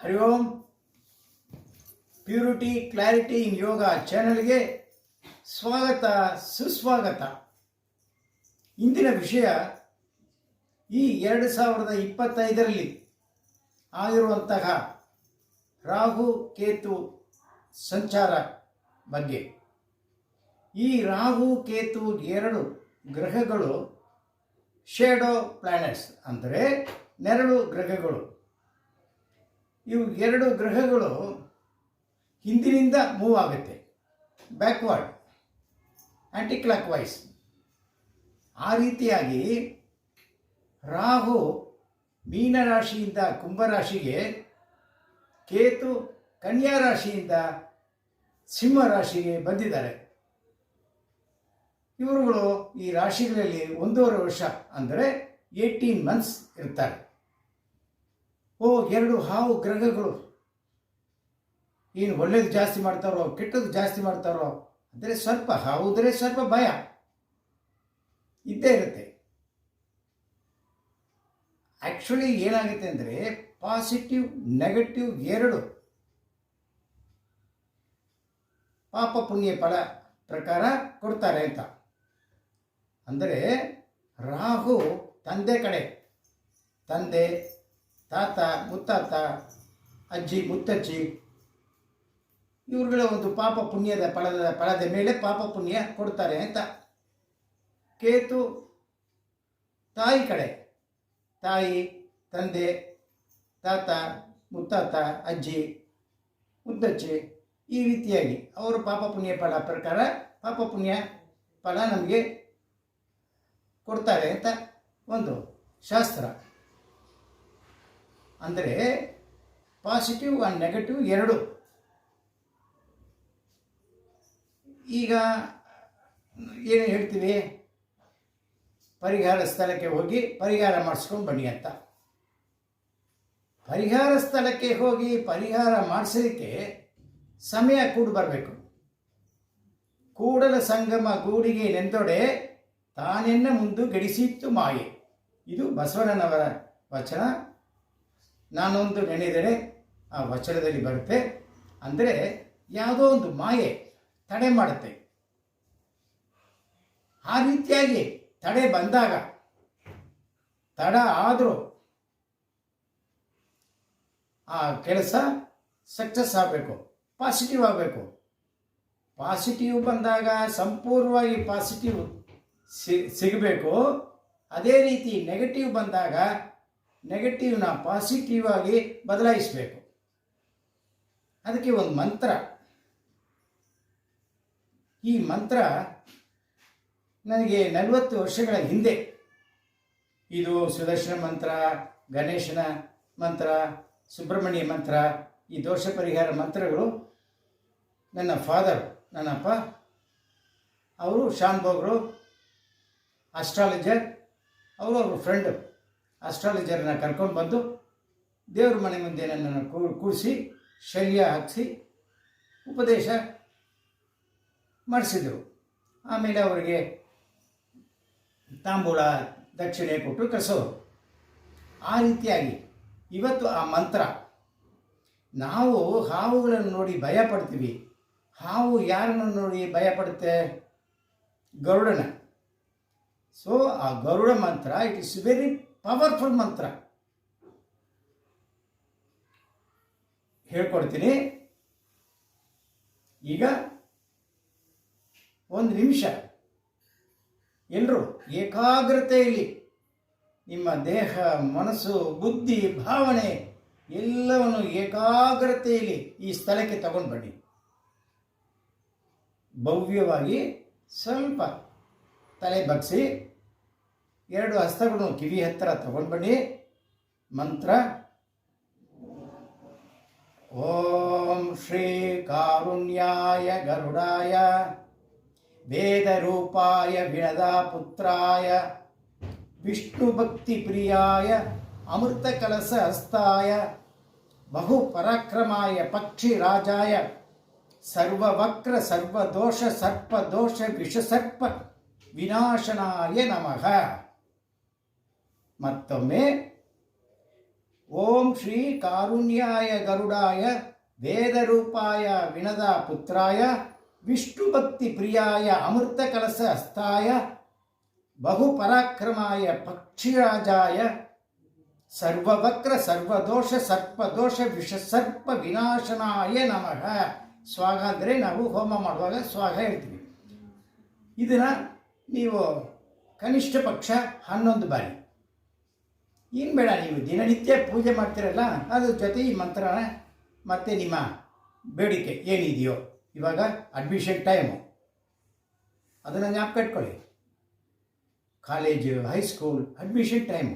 ಹರಿ ಓಂ. Purity clarity ಇನ್ ಯೋಗ ಚಾನಲ್ಗೆ ಸ್ವಾಗತ, ಸುಸ್ವಾಗತ. ಇಂದಿನ ವಿಷಯ ಈ ಎರಡು ಸಾವಿರದ ಇಪ್ಪತ್ತೈದರಲ್ಲಿ ಆಗಿರುವಂತಹ ರಾಹು, ಕೇತು ಸಂಚಾರ ಬಗ್ಗೆ. ಈ ರಾಹು, ಕೇತು ಎರಡು ಗ್ರಹಗಳು ಶೇಡೋ ಪ್ಲಾನೆಟ್ಸ್ ಅಂದರೆ ನೆರಳು ಗ್ರಹಗಳು. ಇವು ಎರಡು ಗ್ರಹಗಳು ಹಿಂದಿನಿಂದ ಮೂವ್ ಆಗುತ್ತೆ. ಬ್ಯಾಕ್ವರ್ಡ್ ಆ್ಯಂಟಿ ಕ್ಲಾಕ್ ವೈಸ್ ಆ ರೀತಿಯಾಗಿ ರಾಹು ಮೀನರಾಶಿಯಿಂದ ಕುಂಭರಾಶಿಗೆ ಕೇತು ಕನ್ಯಾ ರಾಶಿಯಿಂದ ಸಿಂಹ ರಾಶಿಗೆ ಬಂದಿದ್ದಾರೆ. ಇವರುಗಳು ಈ ರಾಶಿಗಳಲ್ಲಿ ಒಂದೂವರೆ ವರ್ಷ ಅಂದರೆ ಏಯ್ಟೀನ್ ಮಂತ್ಸ್ ಇರ್ತಾರೆ. ಓ, ಎರಡು ಹಾವು ಗ್ರಹಗಳು. ಏನು ಒಳ್ಳೇದು ಜಾಸ್ತಿ ಮಾಡ್ತಾರೋ ಕೆಟ್ಟದ್ದು ಜಾಸ್ತಿ ಮಾಡ್ತಾರೋ ಅಂದರೆ ಸ್ವಲ್ಪ ಹಾವುದ್ರೆ ಸ್ವಲ್ಪ ಭಯ. ಇದ್ದೇ ಇರುತ್ತೆ. ಆ್ಯಕ್ಚುಲಿ ಏನಾಗುತ್ತೆ ಅಂದರೆ, ಪಾಸಿಟಿವ್, ನೆಗೆಟಿವ್ ಎರಡು. ಪಾಪ ಪುಣ್ಯ ಫಲ ಪ್ರಕಾರ ಕೊಡ್ತಾರೆ ಅಂತ. ಅಂದರೆ ರಾಹು ತಂದೆ ಕಡೆ. ತಂದೆ ತಾತ, ಮುತ್ತಾತ, ಅಜ್ಜಿ, ಮುತ್ತಜ್ಜಿ, ಇವ್ರುಗಳ ಒಂದು ಪಾಪ ಪುಣ್ಯದ ಫಲದ ಫಲದ ಮೇಲೆ ಪಾಪ ಪುಣ್ಯ ಕೊಡ್ತಾರೆ ಅಂತ. ಕೇತು, ತಾಯಿ ಕಡೆ, ತಾಯಿ, ತಂದೆ, ತಾತ, ಮುತ್ತಾತ, ಅಜ್ಜಿ ಮುದ್ದಜ್ಜಿ ಈ ರೀತಿಯಾಗಿ ಅವರ ಪಾಪ ಪುಣ್ಯ ಫಲ ಪ್ರಕಾರ ಪಾಪ ಪುಣ್ಯ ಫಲ ನಮಗೆ ಕೊಡ್ತಾರೆ ಅಂತ ಒಂದು ಶಾಸ್ತ್ರ. ಅಂದರೆ ಪಾಸಿಟಿವ್ ಆ್ಯಂಡ್ ನೆಗೆಟಿವ್ ಎರಡು. ಈಗ ಏನು ಹೇಳ್ತೀವಿ? ಪರಿಹಾರ ಸ್ಥಳಕ್ಕೆ ಹೋಗಿ ಪರಿಹಾರ ಮಾಡಿಸ್ಕೊಂಡು ಬನ್ನಿ ಅಂತ. ಪರಿಹಾರ ಸ್ಥಳಕ್ಕೆ ಹೋಗಿ ಪರಿಹಾರ ಮಾಡಿಸಲಿಕ್ಕೆ ಸಮಯ ಕೂಡಿ ಬರಬೇಕು. ಕೂಡಲ ಸಂಗಮ ಗೂಡಿಗೆ ನೆಂದೊಡೆ ತಾನೆನ್ನ ಮುಂದು ಗಡಿಸಿತ್ತು ಮಾಯೆ. ಇದು ಬಸವಣ್ಣನವರ ವಚನ. ನಾನೊಂದು ನೆನೆದರೆ ಆ ವಚನದಲ್ಲಿ ಬರುತ್ತೆ. ಅಂದರೆ ಯಾವುದೋ ಒಂದು ಮಾಯೆ ತಡೆ ಮಾಡುತ್ತೆ. ಆ ರೀತಿಯಾಗಿ ತಡೆ ಬಂದಾಗ, ತಡ ಆದರೂ ಆ ಕೆಲಸ ಸಕ್ಸಸ್ ಆಗಬೇಕು, ಪಾಸಿಟಿವ್ ಆಗಬೇಕು. ಪಾಸಿಟಿವ್ ಬಂದಾಗ ಸಂಪೂರ್ಣವಾಗಿ ಪಾಸಿಟಿವ್ ಸಿಗಬೇಕು. ಅದೇ ರೀತಿ ನೆಗೆಟಿವ್ ಬಂದಾಗ ನೆಗೆಟಿವ್ನ ಪಾಸಿಟಿವ್ ಆಗಿ ಬದಲಾಯಿಸಬೇಕು. ಅದಕ್ಕೆ ಒಂದು ಮಂತ್ರ. ಈ ಮಂತ್ರ ನನಗೆ ನಲವತ್ತು ವರ್ಷಗಳ ಹಿಂದೆ. ಇದು ಸುದರ್ಶನ ಮಂತ್ರ, ಗಣೇಶನ ಮಂತ್ರ, ಸುಬ್ರಹ್ಮಣ್ಯ ಮಂತ್ರ, ಈ ದೋಷ ಪರಿಹಾರ ಮಂತ್ರಗಳು ನನ್ನ ಫಾದರ್ ನನ್ನಪ್ಪ, ಅವರು ಶಾನ್ ಬೋಗ್ರು ಅಸ್ಟ್ರಾಲಜರ್ ಅವರು ಅವ್ರ ಫ್ರೆಂಡು ಅಸ್ಟ್ರಾಲಜರ್ನ ಕರ್ಕೊಂಡು ಬಂದು ದೇವ್ರ ಮನೆ ಮುಂದೆ ನನ್ನನ್ನು ಕೂಡಿಸಿ, ಶಲ್ಯ ಹಾಕಿಸಿ, ಉಪದೇಶ ಮಾಡಿಸಿದರು. ಆಮೇಲೆ ಅವರಿಗೆ ತಾಂಬೂಲ, ದಕ್ಷಿಣೆ ಕೊಟ್ಟು ಕಳಿಸೋರು. ಆ ರೀತಿಯಾಗಿ ಇವತ್ತು ಆ ಮಂತ್ರ, ನಾವು ಹಾವುಗಳನ್ನು ನೋಡಿ ಭಯ ಪಡ್ತೀವಿ. ಹಾವು ಯಾರನ್ನು ನೋಡಿ ಭಯ ಪಡುತ್ತೆ? ಗರುಡನ. ಸೊ ಆ ಗರುಡ ಮಂತ್ರ ಇಟ್ ಇಸ್ ವೆರಿ ಪವರ್ಫುಲ್ ಮಂತ್ರ. ಹೇಳ್ಕೊಡ್ತೀನಿ. ಈಗ ಒಂದು ನಿಮಿಷ. ಎಲ್ಲರೂ ಏಕಾಗ್ರತೆಯಲ್ಲಿ ನಿಮ್ಮ ದೇಹ, ಮನಸ್ಸು, ಬುದ್ಧಿ, ಭಾವನೆ ಎಲ್ಲವನ್ನು ಏಕಾಗ್ರತೆಯಲ್ಲಿ ಈ ಸ್ಥಳಕ್ಕೆ ತಗೊಂಡು ಬನ್ನಿ. ಭವ್ಯವಾಗಿ ಸ್ವಲ್ಪ ತಲೆ ಬಗ್ಸಿ. ಎರಡು ಹಸ್ತಗಳನ್ನು ಕಿವಿ ಹತ್ತಿರ ತಗೊಂಡು ಬನ್ನಿ ಮಂತ್ರ. ಓಂ ಶ್ರೀ ಕಾರುಣ್ಯಾಯ ಗರುಡಾಯ. ವೇದರೂಪಾಯ ವಿಣದಾಪುತ್ರಾಯ ವಿಷ್ಣುಭಕ್ತಿಪ್ರಿಯಾಯ ಅಮೃತಕಲಸ ಹಸ್ತಾಯ. ಬಹುಪರಾಕ್ರಮಾಯ ಪಕ್ಷಿರಾಜಾಯ ಸರ್ವವಕ್ರ ಸರ್ವದೋಷ ಸರ್ಪದೋಷ ವಿಷಸರ್ಪ ವಿನಾಶನಾಯ ನಮಃ. ಮತ್ತೊಮ್ಮೆ, ಓಂ ಶ್ರೀ ಕಾರುಣ್ಯಾಯ ಗರುಡಾಯ, ವೇದರೂಪಾಯ ವಿನದ ಪುತ್ರಾಯ ವಿಷ್ಣು ಭಕ್ತಿ ಪ್ರಿಯಾಯ ಅಮೃತ ಕಲಸ ಹಸ್ತಾಯ, ಬಹುಪರಾಕ್ರಮಾಯ ಪಕ್ಷಿರಾಜಾಯ, ಸರ್ವವಕ್ರ ಸರ್ವದೋಷ ಸರ್ಪದೋಷ ವಿಷ ಸರ್ಪ ವಿನಾಶನಾಯ ನಮಃ. ಸ್ವಾಗ ಅಂದರೆ ನಾವು ಹೋಮ ಮಾಡುವಾಗ ಸ್ವಾಗ ಹೇಳ್ತೀವಿ. ಇದನ್ನು ನೀವು ಕನಿಷ್ಠ ಪಕ್ಷ ಹನ್ನೊಂದು ಬಾರಿ. ಏನು ಬೇಡ ನೀವು, ದಿನನಿತ್ಯ ಪೂಜೆ ಮಾಡ್ತೀರಲ್ಲ ಅದ್ರ ಜೊತೆ ಈ ಮಂತ್ರ ಮತ್ತು ನಿಮ್ಮ ಬೇಡಿಕೆ ಏನಿದೆಯೋ, ಇವಾಗ ಅಡ್ಮಿಷನ್ ಟೈಮು ಅದನ್ನು ಜ್ಞಾಪಕ ಇಟ್ಕೊಳ್ಳಿ. ಕಾಲೇಜು ಹೈಸ್ಕೂಲ್ ಅಡ್ಮಿಷನ್ ಟೈಮು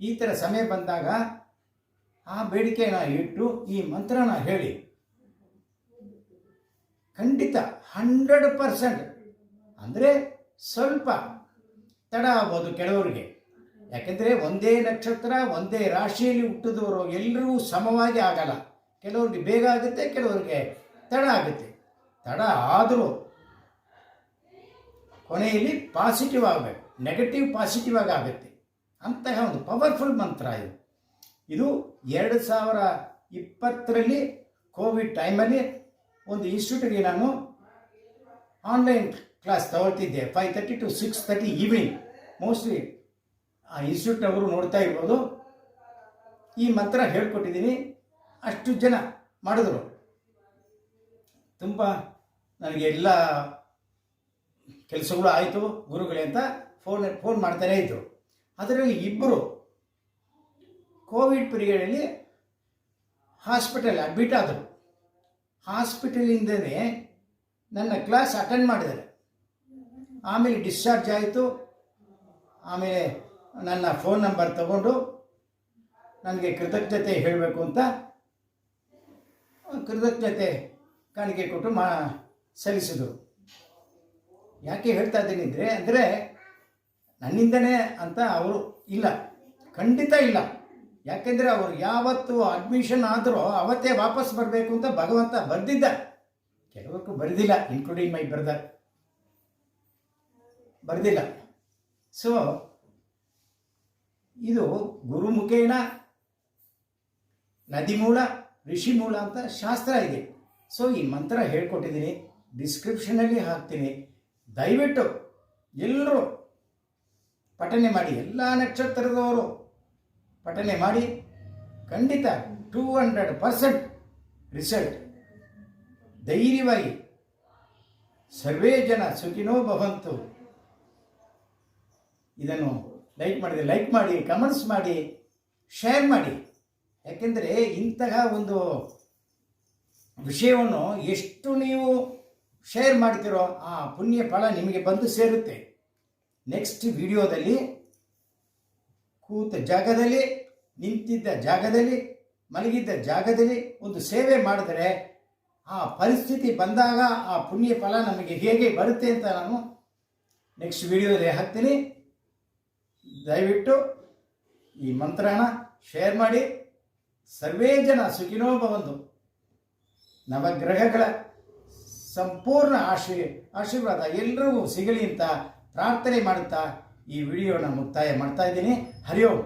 ಈ ಥರ ಸಮಯ ಬಂದಾಗ ಆ ಬೇಡಿಕೆನ ಇಟ್ಟು ಈ ಮಂತ್ರನ ಹೇಳಿ. ಖಂಡಿತ ಹಂಡ್ರೆಡ್ ಪರ್ಸೆಂಟ್ ಅಂದರೆ ಸ್ವಲ್ಪ ತಡ ಆಗ್ಬೋದು ಕೆಲವರಿಗೆ. ಯಾಕೆಂದರೆ ಒಂದೇ ನಕ್ಷತ್ರ, ಒಂದೇ ರಾಶಿಯಲ್ಲಿ ಹುಟ್ಟಿದವರು ಎಲ್ಲರೂ ಸಮವಾಗಿ ಆಗಲ್ಲ. ಕೆಲವ್ರಿಗೆ ಬೇಗ ಆಗುತ್ತೆ, ಕೆಲವರಿಗೆ ತಡ ಆಗುತ್ತೆ. ತಡ ಆದರೂ ಕೊನೆಯಲ್ಲಿ ಪಾಸಿಟಿವ್ ಆಗಬೇಕು. ನೆಗೆಟಿವ್ ಪಾಸಿಟಿವ್ ಆಗಿ ಆಗುತ್ತೆ. ಅಂತಹ ಒಂದು ಪವರ್ಫುಲ್ ಮಂತ್ರ ಇದು. ಇದು ಎರಡು ಸಾವಿರ ಇಪ್ಪತ್ತರಲ್ಲಿ ಕೋವಿಡ್ ಟೈಮಲ್ಲಿ ಒಂದು ಇನ್ಸ್ಟಿಟ್ಯೂಟ್ಗೆ ನಾನು online class ತಗೊಳ್ತಿದ್ದೆ five thirty to six thirty evening mostly ಆ ಇನ್ಸ್ಟಿಟ್ಯೂಟ್ನವರು ನೋಡ್ತಾ ಇರ್ಬೋದು. ಈ ಮಂತ್ರ ಹೇಳ್ಕೊಟ್ಟಿದ್ದೀನಿ. ಅಷ್ಟು ಜನ ಮಾಡಿದ್ರು. ತುಂಬ ನನಗೆ ಎಲ್ಲ ಕೆಲಸಗಳು ಆಯಿತು, ಗುರುಗಳೇ ಅಂತ ಫೋನ್ ಫೋನ್ ಮಾಡ್ತಾನೇ ಇದ್ದರು ಅದರಲ್ಲಿ ಇಬ್ಬರು ಕೋವಿಡ್ ಪೀರಿಯಡಲ್ಲಿ ಹಾಸ್ಪಿಟಲ್ ಅಡ್ಮಿಟ್ ಆದರು. ಹಾಸ್ಪಿಟಲಿಂದಲೇ ನನ್ನ ಕ್ಲಾಸ್ ಅಟೆಂಡ್ ಮಾಡಿದ್ದಾರೆ. ಆಮೇಲೆ ಡಿಸ್ಚಾರ್ಜ್ ಆಯಿತು. ಆಮೇಲೆ ನನ್ನ ಫೋನ್ ನಂಬರ್ ತಗೊಂಡು ನನಗೆ ಕೃತಜ್ಞತೆ ಹೇಳಬೇಕು ಅಂತ ಕೃತಜ್ಞತೆ ಕಾಣಿಕೆ ಕೊಟ್ಟು ಮಾ, ಸಲ್ಲಿಸಿದರು. ಯಾಕೆ ಹೇಳ್ತಾ ಇದ್ದೀನಿ ಅಂದರೆ ಅಂದರೆ ನನ್ನಿಂದನೇ ಅಂತ ಅವರು ಇಲ್ಲ. ಖಂಡಿತ ಇಲ್ಲ. ಯಾಕೆಂದರೆ ಅವರು ಯಾವತ್ತು ಅಡ್ಮಿಷನ್ ಆದರೂ ಅವತ್ತೇ ವಾಪಸ್ ಬರಬೇಕು ಅಂತ ಭಗವಂತ ಬರೆದಿದ್ದ. ಕೆಲವಕ್ಕೂ ಬರೆದಿಲ್ಲ ಇನ್ಕ್ಲೂಡಿಂಗ್ ಮೈ ಬ್ರದರ್ ಬರೆದಿಲ್ಲ. ಸೊ ಇದು ಗುರುಮುಖೇಣ ನದಿ ಮೂಲ ಋಷಿ ಮೂಲ ಅಂತ ಶಾಸ್ತ್ರ ಇದೆ. ಸೊ ಈ ಮಂತ್ರ ಹೇಳ್ಕೊಟ್ಟಿದ್ದೀನಿ. ಡಿಸ್ಕ್ರಿಪ್ಷನಲ್ಲಿ ಹಾಕ್ತೀನಿ. ದಯವಿಟ್ಟು ಎಲ್ಲರೂ ಪಠನೆ ಮಾಡಿ. ಎಲ್ಲ ನಕ್ಷತ್ರದವರು ಪಠನೆ ಮಾಡಿ. ಖಂಡಿತ ಟೂ ಹಂಡ್ರೆಡ್ ಪರ್ಸೆಂಟ್ ರಿಸಲ್ಟ್ ಧೈರ್ಯವಾಗಿ. ಸರ್ವೇ ಜನ ಸುಖಿನೋ ಭವಂತು. ಇದನ್ನು ಲೈಕ್ ಮಾಡಿದೆ ಲೈಕ್ ಮಾಡಿ ಕಮೆಂಟ್ಸ್ ಮಾಡಿ ಶೇರ್ ಮಾಡಿ. ಯಾಕೆಂದರೆ ಇಂತಹ ಒಂದು ವಿಷಯವನ್ನು ಎಷ್ಟು ನೀವು ಶೇರ್ ಮಾಡ್ತೀರೋ ಆ ಪುಣ್ಯ ಫಲ ನಿಮಗೆ ಬಂದು ಸೇರುತ್ತೆ. ನೆಕ್ಸ್ಟ್ ವಿಡಿಯೋದಲ್ಲಿ ಕೂತ ಜಾಗದಲ್ಲಿ, ನಿಂತಿದ್ದ ಜಾಗದಲ್ಲಿ, ಮಲಗಿದ್ದ ಜಾಗದಲ್ಲಿ ಒಂದು ಸೇವೆ ಮಾಡಿದರೆ ಆ ಪರಿಸ್ಥಿತಿ ಬಂದಾಗ ಆ ಪುಣ್ಯ ಫಲ ನಮಗೆ ಹೇಗೆ ಬರುತ್ತೆ ಅಂತ ನಾನು ನೆಕ್ಸ್ಟ್ ವಿಡಿಯೋದಲ್ಲಿ ಹಾಕ್ತೀನಿ. ದಯವಿಟ್ಟು ಈ ಮಂತ್ರನ ಶೇರ್ ಮಾಡಿ. ಸರ್ವೇ ಜನ ಸುಖಿನೋ ಬಂದು ನವಗ್ರಹಗಳ ಸಂಪೂರ್ಣ ಆಶೀ, ಆಶೀರ್ವಾದ ಎಲ್ಲರಿಗೂ ಸಿಗಲಿ ಅಂತ ಪ್ರಾರ್ಥನೆ ಮಾಡುತ್ತಾ ಈ ವಿಡಿಯೋನ ಮುಕ್ತಾಯ ಮಾಡ್ತಾ ಇದ್ದೀನಿ. ಹರಿ ಓಂ.